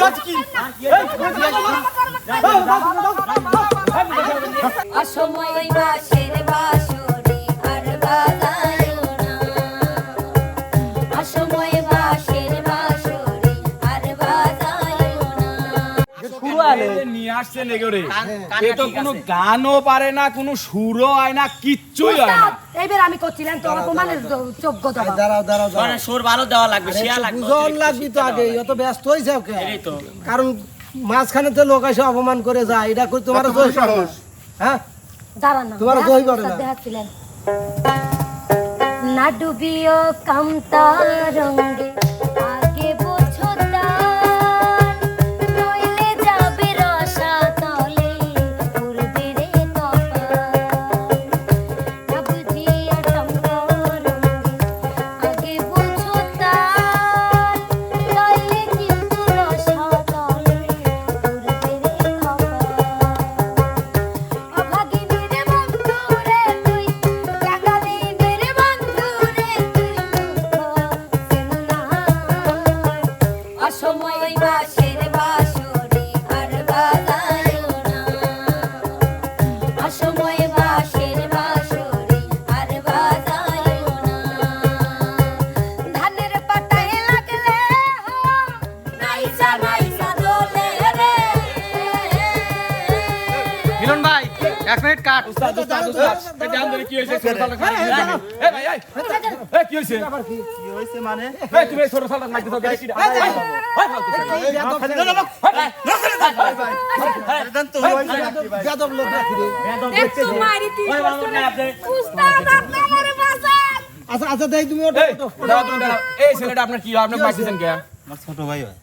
নাকি অসময় বাসের বাঁশরি আর বাজায়ও না। অসময় বাসের বাঁশরি আর বাজায়ও না। নিয়ে আসছেন এগোরে এ তো কোনো গানও পারে না কোনো সুরও হয় না কিচ্ছুই হয় না এইবার আমি করছিলাম তোমার প্রমাণের য- যোগ্যতা দাঁড়াও দাঁড়াও মানে সুর ভালো দেওয়া লাগবে শিয়া লাগবে বুঝন লাগবে তো আগে অত ব্যস্ত হয়েছে ওকে এই তো। কারণ মাঝখানে তো লোক এসে অপমান করে যায় এটা কই তোমার দোষ হ্যাঁ? দাঁড়া না, তোমার দোষ করে না। দেখাচ্ছিলেন। না ডুবিও কামতা রঙ্গে মিলন ভাই এক মিনিট কাট উস্তাদ উস্তাদ উস্তাদ এই ধ্যান ধরে কি হয়েছে ছোট সালটা খাই ভাই এই এই কি হয়েছে কি হইছে মানে এই তুমি এই ছোট সালটা লাগতে দাও দেখি এই এই যাদব লোক রাখি রে। একটু মারি তুই ওই বাবু না আপনি উস্তাদ আপনি আমারে বাঁচান আচ্ছা আচ্ছা তুমি ওটা এই দাও তুমি দাও এই ছেলেটা আপনার কি হয় আপনি মারতেছেন কে আমার ছোট ভাই হয়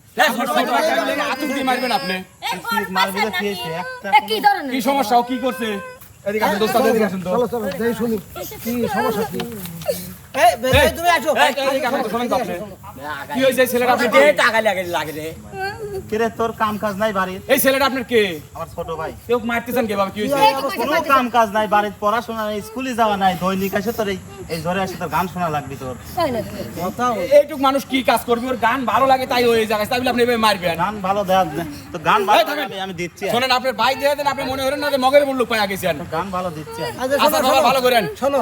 মারবেন আপনি। কি সমস্যা কি করছে? এদিকে আসেন দোস্ত এদিকে আসেন তো চলো চলো শুনি। কি সমস্যা কি? তুমি আসো। এই, এদিকে আসেন তো, শোনেন তো আপনি। কি হয়েছে ছেলেটা আপনার টাকা লাগে লাগে রে কিরে তোর কাম কাজ নাই বাড়ির? এই ছেলেটা আপনার কে? আমার ছোট ভাই। কেউ মারতেছেন কে বাবা কি হয়েছে? কোনো কাম কাজ নাই বাড়ির পড়াশোনা নাই স্কুলে যাওয়া নাই দৈনিক এসে তোর এই এই ঝরে তোর গান শোনা লাগবি তোর। তাই নাকি? কথাও। এইটুক মানুষ কি কাজ করবে? ওর গান ভালো লাগে তাই ওই জায়গায় তাই আপনি এভাবে মারবেন। গান ভালো দেওয়া তো গান ভালো আমি- দিচ্ছি। শোনেন আপনার ভাই দিয়ে দেন আপনি মনে করেন না যে মগের মূল্য পাই গেছেন। গান ভালো দিচ্ছি আচ্ছা আচ্ছা ভালো করেন। শোনো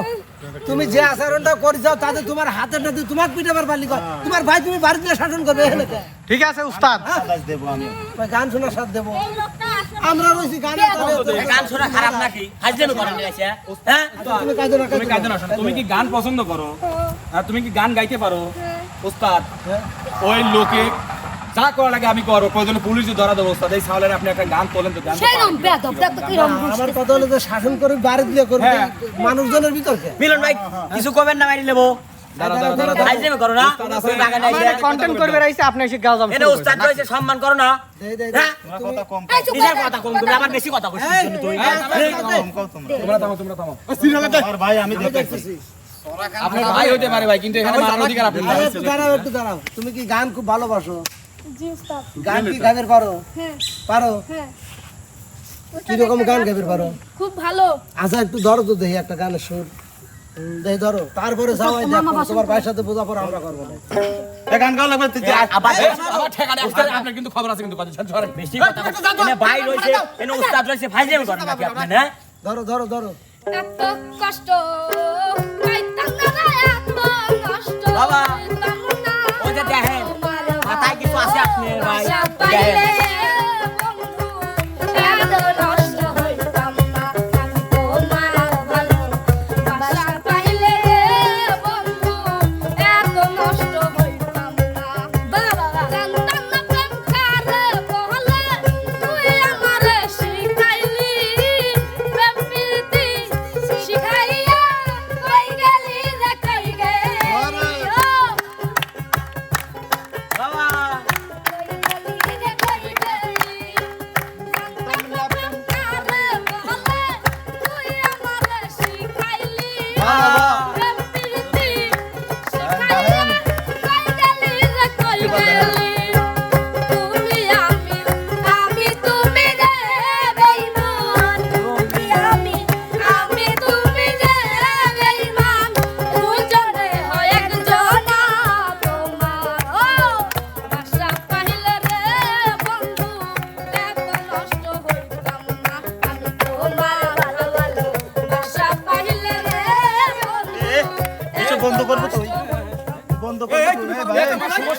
তুমি যে আচরণটা করে যাও তাতে তোমার হাতে নাতে তোমাকে পিটাবার পারলি কর তোমার ভাই তুমি বাড়িতে শাসন করবে ঠিক আছে উস্তাদ। দেবো আমি গান শোনার সাথ দেবো। আমরা রয়েছি গান গান শোনা খারাপ নাকি? হাজলেমি করেন হ্যাঁ? তুমি কাজে না তুমি কাজে না তুমি কি গান পছন্দ করো? আর তুমি কি গান গাইতে পারো? ওস্তাদ ওই লোকে যা করা লাগে আমি করব। প্রয়োজনে পুলিশ ধরা দেবো ওস্তাদ এই সাহলের আপনি একটা গান তোলেন তো গান আমার কথা হলো যে শাসন করে বাড়ি দিয়ে করবে হ্যাঁ। মানুষজনের মিলন ভাই কিছু কবেন না মারি নেব? সম্মান করো না। হ্যাঁ? আমার বেশি কথা ভাই আমি আপনার ভাই হতে পারে ভাই কিন্তু এখানে মারার অধিকার আপনার আরে নাই। একটু দাঁড়াও একটু দাঁড়াও। তুমি কি গান খুব ভালোবাসো? জি উস্তাদ। গান কি গাবের পারো? হ্যাঁ। পারো? হ্যাঁ। কীরকম গান গাবের পারো? খুব ভালো। আচ্ছা একটু ধরো তো দেখি একটা গানের সুর। দেখি ধরো। তারপরে দেখো তোমার ভাইয়ের সাথে বোঝাপড়া আমরা করব না। এ গান গাও লাগবে তুই আবার আবার ঠেকা দেয়, আপনার কিন্তু খবর আছে কিন্তু কথা ছাড়েন বেশি কথা এনে ভাই রয়েছে এনে উস্তাদ রয়েছে ফাইজলামি করেন নাকি আপনি হ্যাঁ ধরো ধরো ধরো। এত কষ্ট পাইতাম না ます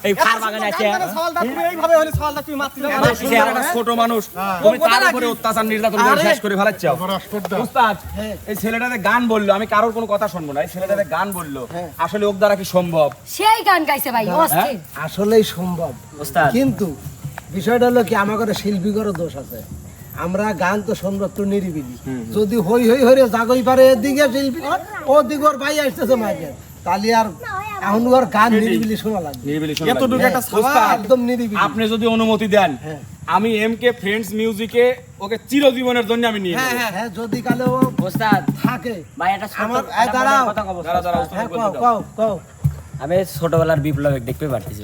এই, সে একটা ছোট মানুষ তুমি তার উপরে অত্যাচার নির্যাতন করে শেষ করে ফেলাচ্ছ। উস্তাদ এই ছেলেটাতে গান বলল আমি কারোর কোনো কথা শুনব না এই ছেলেটাতে গান বলল আসলে ওর দ্বারা কি সম্ভব? সেই গান গাইছে ভাই অস্থির। আসলেই সম্ভব। কিন্তু বিষয়টা হলো কি আমার শিল্পী শিল্পীগরও দোষ আছে। আমরা গান তো শুনব নিরিবিলি। যদি হই হই হরে জাগই পারে এদিকে শিল্পী ও দিকে ওর ভাই আসতেছে মাইকের তাহলে আর এখন ওর গান নিরিবিলি শোনা লাগবে। নিরিবিলি শোনা এতটুকু একটা সভা উস্তাদ, একদম নিরিবিলি। আপনি যদি অনুমতি দেন হ্যাঁ। আমি এম কে ফ্রেন্ডস মিউজিকে ওকে চিরজীবনের জন্য আমি নিয়ে হ্যাঁ হ্যাঁ হ্যাঁ যদি কালে ও ওস্তাদ থাকে। ভাই আমার এই দাঁড়াও। কথা কব দাঁড়া, দাঁড়া, উস্তাদ হ্যাঁ কও কও আমি ছোটবেলার বিপ্লব দেখতে পারতেছি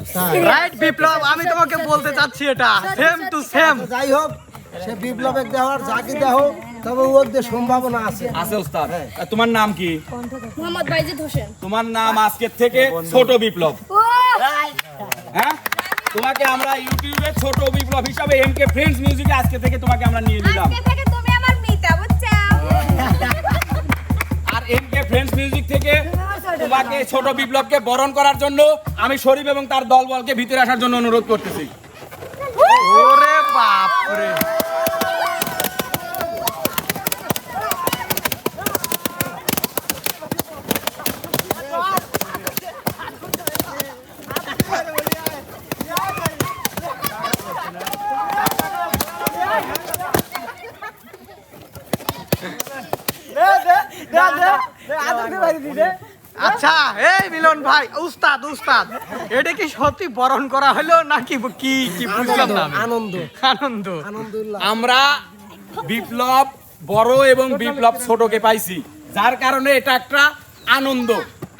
রাইট বিপ্লব আমি তোমাকে বলতে চাচ্ছি এটা। সেম টু সেম যাই হোক সে বিপ্লবে দেওয়ার যাকে দেহ তবে যে সম্ভাবনা আছে। আছে ওস্তাদ তোমার নাম কি? মোহাম্মদ বাইজিদ হোসেন। তোমার নাম আজকের থেকে ছোট বিপ্লব। হ্যাঁ? তোমাকে আমরা ইউটিউবে ছোট বিপ্লব হিসাবে এম কে ফ্রেন্ডস মিউজিকে আজকে থেকে তোমাকে আমরা নিয়ে নিলাম। থেকে তুমি আমার মিতা বুঝছ? আর এম কে ফ্রেন্ডস মিউজিক থেকে তোমাকে ছোট বিপ্লবকে বরণ করার জন্য আমি শরীফ এবং তার দলবলকে ভিতরে আসার জন্য অনুরোধ করতেছি। ওরে বাপ রে আচ্ছা এই মিলন ভাই উস্তাদ উস্তাদ। এটা কি সত্যি বরণ করা হলো নাকি কি কি বুঝলাম না আনন্দ। আনন্দ। আমরা বিপ্লব বড় এবং বিপ্লব ছোটকে পাইছি যার কারণে এটা একটা আনন্দ।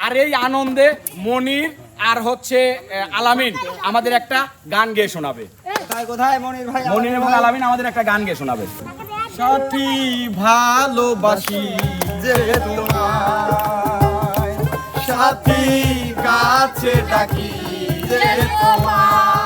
আর এই আনন্দে মনির আর হচ্ছে আলামিন আমাদের একটা গান গেয়ে শোনাবে। মনির এবং আলামিন আমাদের একটা গান গেয়ে শোনাবে। সাথী ভালোবাসি। যে তোমার সাথী গাছে ডাকি যে বেদনারি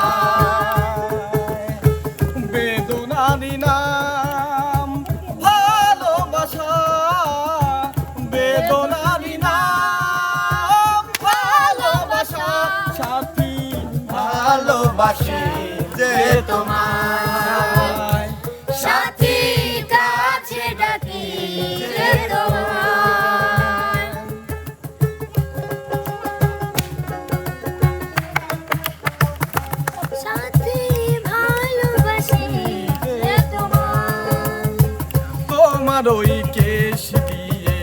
তোমার ওই কেশ দিয়ে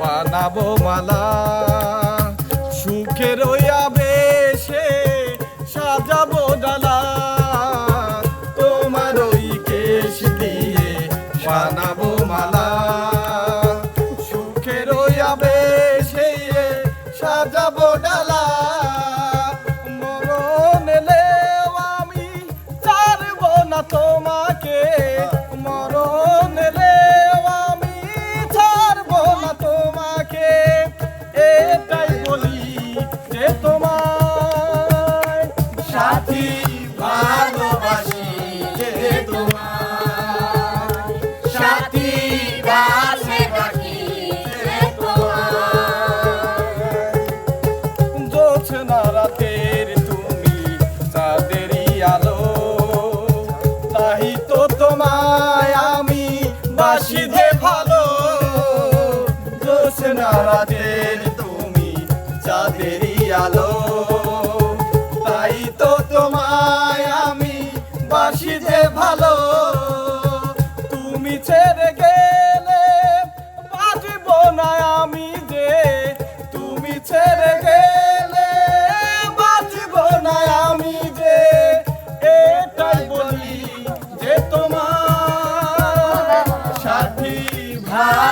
বানাবো মালা? সুখের ওই আবেশে সাজাবো ডালা। তোমার ওই কেশ দিয়ে বানাবো মালা? সুখের ওই আবেশে সাজাবো ডালা। মরণ এলেও আমি ছাড়বো না তোমাকে। তোমায় আমি বাসি যে ভালো। তুমি ছেড়ে গেলে বাঁচব না আমি যে। তুমি ছেড়ে গেলে বাঁচব না আমি যে। এটাই বলি যে তোমার সাথী ভালোবাসি